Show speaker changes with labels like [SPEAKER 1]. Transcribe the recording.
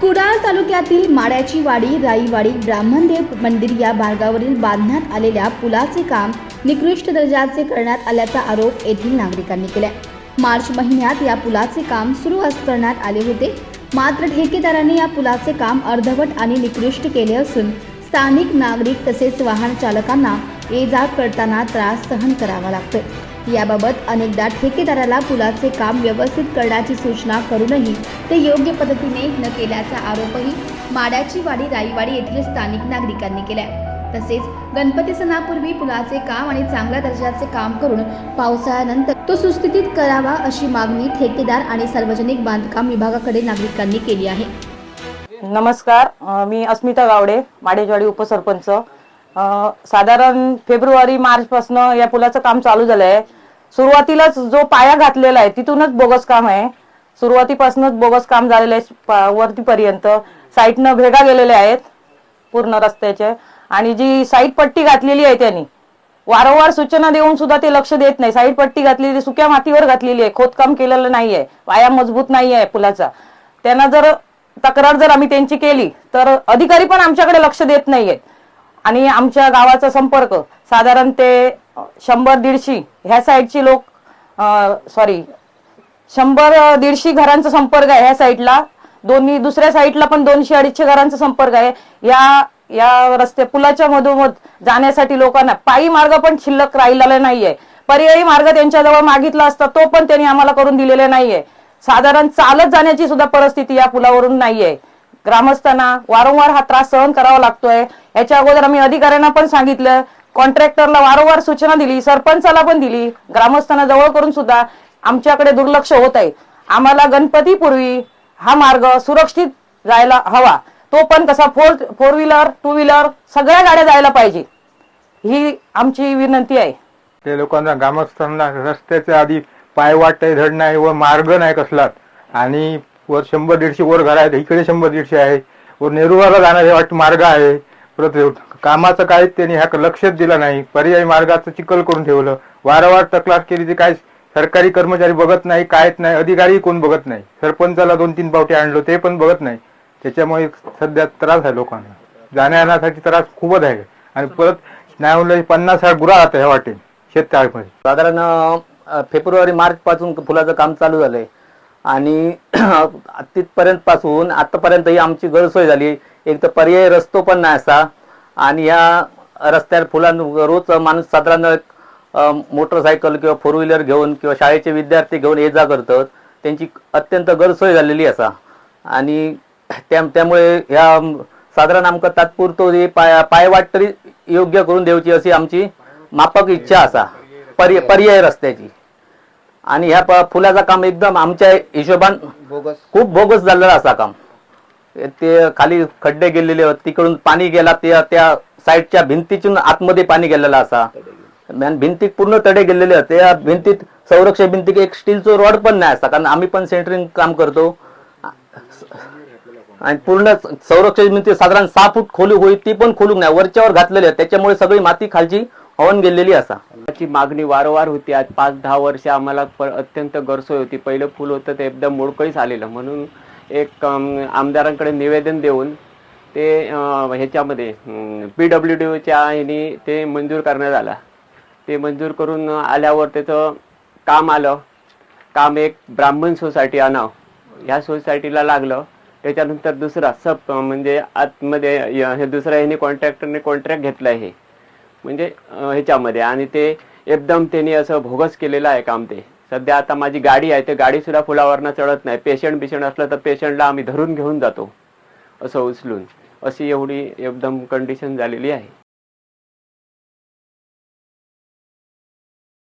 [SPEAKER 1] कुडाळ तालुक्यातील माड्याची वाडी राईवाडी ब्राह्मणदेव मंदिर या मार्गावरील बांधण्यात आलेल्या पुलाचे काम निकृष्ट दर्जाचे करण्यात आल्याचा आरोप येथील नागरिकांनी केला मार्च महिन्यात या पुलाचे काम सुरू अस- करण्यात आले होते. मात्र ठेकेदारांनी या पुलाचे काम अर्धवट आणि निकृष्ट केले असून स्थानिक नागरिक तसेच वाहन चालकांना ये जा करताना त्रास सहन करावा लागतोय. याबाबत अनेकदा ठेकेदाराला पुलाचे काम व्यवस्थित करण्याची सूचना करूनही ते योग्य पद्धतीने न केल्याचा आरोपही माड्याची वाडी राईवाडी येथील स्थानिक नागरिकांनी केला तसेच गणपती सणापूर्वी पुलाचे काम आणि चांगल्या दर्जाचे काम करून पावसाळ्यानंतर तो सुस्थितीत करावा अशी मागणी ठेकेदार आणि सार्वजनिक बांधकाम विभागाकडे नागरिकांनी केली आहे.
[SPEAKER 2] नमस्कार मी अस्मिता गावडे माडेजवाडी उपसरपंच. साधारण फेब्रुवारी मार्च पासन या पुलाचं काम चालू झालंय. सुरुवातीलाच जो पाया घातलेला आहे तिथूनच बोगस काम आहे. सुरुवातीपासूनच बोगस काम झालेलं आहे वरतीपर्यंत. साईडनं भेगा गेलेल्या आहेत पूर्ण रस्त्याचे. आणि जी साईड पट्टी घातलेली आहे त्यांनी वारंवार सूचना देऊन सुद्धा ते लक्ष देत नाही. साईड पट्टी घातलेली सुक्या मातीवर घातलेली आहे खोदकाम केलेलं नाहीये पाया मजबूत नाही आहे पुलाचा. त्यांना जर तक्रार जर आम्ही त्यांची केली तर अधिकारी पण आमच्याकडे लक्ष देत नाहीयेत. आणि आमच्या गावाचा संपर्क साधारण ते शंभर दीडशे ह्या साईडची लोक सॉरी शंभर दीडशे घरांचा संपर्क आहे ह्या साईडला. दोन्ही दुसऱ्या साईडला पण दोनशे अडीचशे घरांचा संपर्क आहे. या या रस्ते पुलाच्या मधोमध जाण्यासाठी लोकांना पायी मार्ग पण शिल्लक राहिलेला नाहीये. पर्यायी मार्ग त्यांच्याजवळ मागितला असता तो पण त्यांनी आम्हाला करून दिलेला नाहीये. साधारण चालत जाण्याची सुद्धा परिस्थिती या पुलावरून नाहीये. ग्रामस्थांना वारंवार हा त्रास सहन करावा लागतोय. याच्या अगोदर आम्ही अधिकाऱ्यांना पण सांगितलं कॉन्ट्रॅक्टरला वारंवार सूचना दिली सरपंचाला पण दिली. ग्रामस्थांना जवळ करून सुद्धा आमच्याकडे दुर्लक्ष होत आहे. आम्हाला गणपतीपूर्वी हा मार्ग सुरक्षित जायला हवा. तो पण कसा four four wheeler two wheeler सगळ्या गाड्या जायला पाहिजे ही आमची विनंती आहे.
[SPEAKER 3] ते लोकांना ग्रामस्थांना रस्त्याच्या आधी पायवाट आहे धड नाही व मार्ग नाही कसला आणि वर शंभर दीडशे वर घर आहेत इकडे शंभर दीडशे आहे. वर नेरुळाला जाणारे वाट मार्ग आहे. परत कामाचं काय त्यांनी ह्या लक्षच दिलं नाही. पर्यायी मार्गाचं चिखल करून ठेवलं. वारंवार तक्रार केली ते काय सरकारी कर्मचारी बघत नाही कायच नाही अधिकारी कोण बघत नाही. सरपंचाला दोन तीन पावटे आणलो ते पण बघत नाही. त्याच्यामुळे सध्या त्रास आहे लोकांना. जाण्या येण्यासाठी त्रास खूपच आहे. आणि परत नाही म्हणलं पन्नास हजार गुरा राहतं ह्या वाटेन शेततळ्यामध्ये.
[SPEAKER 4] साधारण फेब्रुवारी मार्च पासून फुलाचं काम चालू झालंय. आणि तिथपर्यंत पासून आतापर्यंत ही आमची गैरसोय झाली. एक तर पर्याय रस्तो पण नाही असा. आणि या रस्त्यावर फुलां रोज माणूस साधारण मोटरसायकल किंवा फोर व्हीलर घेऊन किंवा शाळेचे विद्यार्थी घेऊन ये जा करतात. त्यांची अत्यंत गैरसोय झालेली असा. आणि त्या त्यामुळे ह्या साधारण आमकां तात्पुरतो ही पाय पायवाट तरी योग्य करून देवची अशी आमची मापक इच्छा असा. पर्याय पर्याय रस्त्याची. आणि ह्या प- फुलाचं काम एकदम आमच्या हिशोबान खूप बोगस झालेलं असा काम. ते खाली खड्डे गेलेले होते तिकडून पाणी गेला त्या त्या साईडच्या भिंतीतून आतमध्ये पाणी गेलेला असा. भिंतीत पूर्ण तडे गेलेले होते. त्या भिंतीत संरक्षण भिंतीत एक स्टीलचं रॉड पण नाही असता कारण आम्ही पण सेंटरिंग काम करतो. आणि पूर्ण संरक्षण भिंती साधारण सहा फूट खोली होईल ती पण खोलूक नाही. वरच्यावर घातलेली आहे. त्याच्यामुळे सगळी माती खालची होऊन गेलेली असा.
[SPEAKER 5] त्याची मागणी वारंवार होती. आज पाच दहा वर्ष आम्हाला अत्यंत गरसोय होती. पहिलं फुल होतं ते एकदम मोडकळीस आलेलं. म्हणून एक आमदारांकडे निवेदन देऊन ते ह्याच्यामध्ये पी डब्ल्यू डीच्या ह्यानी ते मंजूर करण्यात आला. ते मंजूर करून आल्यावर त्याचं काम आलं. काम एक ब्राह्मण सोसायटी आणाव. ह्या सोसायटीला लागलं. त्याच्यानंतर दुसरा सब म्हणजे आतमध्ये य- हे दुसऱ्या ह्याने कॉन्ट्रॅक्टरने कॉन्ट्रॅक्ट घेतलं आहे. म्हणजे ह्याच्यामध्ये. आणि ते एकदम त्यांनी असं भोगस केलेलं आहे काम ते. सध्या आता माझी गाडी आहे ते गाडी सुद्धा फुलावरनं चढत नाही. पेशंट बिशंट असलं तर पेशंटला आम्ही धरून घेऊन जातो असं उचलून. अशी एवढी एकदम कंडिशन झालेली आहे.